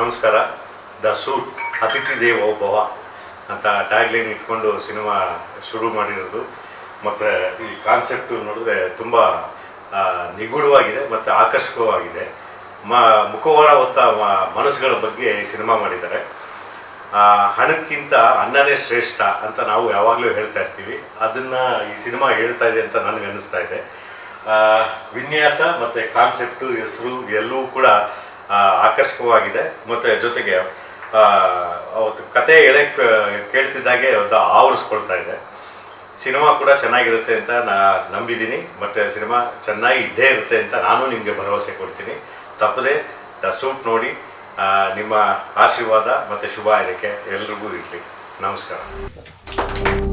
ನಮಸ್ಕಾರ. The suit, ಅತಿಥಿ ದೇವೋ ಭವ ಅಂತ ಟ್ಯಾಗ್ಲೈನ್ ಇಟ್ಕೊಂಡು ಸಿನಿಮಾ ಶುರು ಮಾಡಿರೋದು. ಮತ್ತು ಈ ಕಾನ್ಸೆಪ್ಟು ನೋಡಿದ್ರೆ ತುಂಬ ನಿಗೂಢವಾಗಿದೆ ಮತ್ತು ಆಕರ್ಷಕವಾಗಿದೆ. ಮ, ಮುಖವಾಡ ಹೊತ್ತ ಮನಸ್ಸುಗಳ ಬಗ್ಗೆ ಈ ಸಿನಿಮಾ ಮಾಡಿದ್ದಾರೆ. ಹಣಕ್ಕಿಂತ ಅನ್ನನೇ ಶ್ರೇಷ್ಠ ಅಂತ ನಾವು ಯಾವಾಗಲೂ ಹೇಳ್ತಾ ಇರ್ತೀವಿ. ಅದನ್ನು ಈ ಸಿನಿಮಾ ಹೇಳ್ತಾ ಇದೆ ಅಂತ ನನಗೆ ಅನ್ನಿಸ್ತಾ ಇದೆ. ವಿನ್ಯಾಸ ಮತ್ತು ಕಾನ್ಸೆಪ್ಟು ಹೆಸರು ಎಲ್ಲವೂ ಕೂಡ ಆಕರ್ಷಕವಾಗಿದೆ. ಮತ್ತು ಜೊತೆಗೆ ಅವತ್ತು ಕತೆ ಎಳೆ ಕೇಳ್ತಿದ್ದಾಗೆ ಒಂದು ಆವರಿಸ್ಕೊಳ್ತಾ ಇದೆ. ಸಿನಿಮಾ ಕೂಡ ಚೆನ್ನಾಗಿರುತ್ತೆ ಅಂತ ನಾ ನಂಬಿದ್ದೀನಿ. ಬಟ್ ಸಿನಿಮಾ ಚೆನ್ನಾಗಿ ಇದ್ದೇ ಇರುತ್ತೆ ಅಂತ ನಾನು ನಿಮಗೆ ಭರವಸೆ ಕೊಡ್ತೀನಿ. ತಪ್ಪದೆ, ದ ಸೂಟ್ ನೋಡಿ ನಿಮ್ಮ ಆಶೀರ್ವಾದ ಮತ್ತು ಶುಭ ಆರೈಕೆ ಎಲ್ರಿಗೂ ಇರಲಿ. ನಮಸ್ಕಾರ.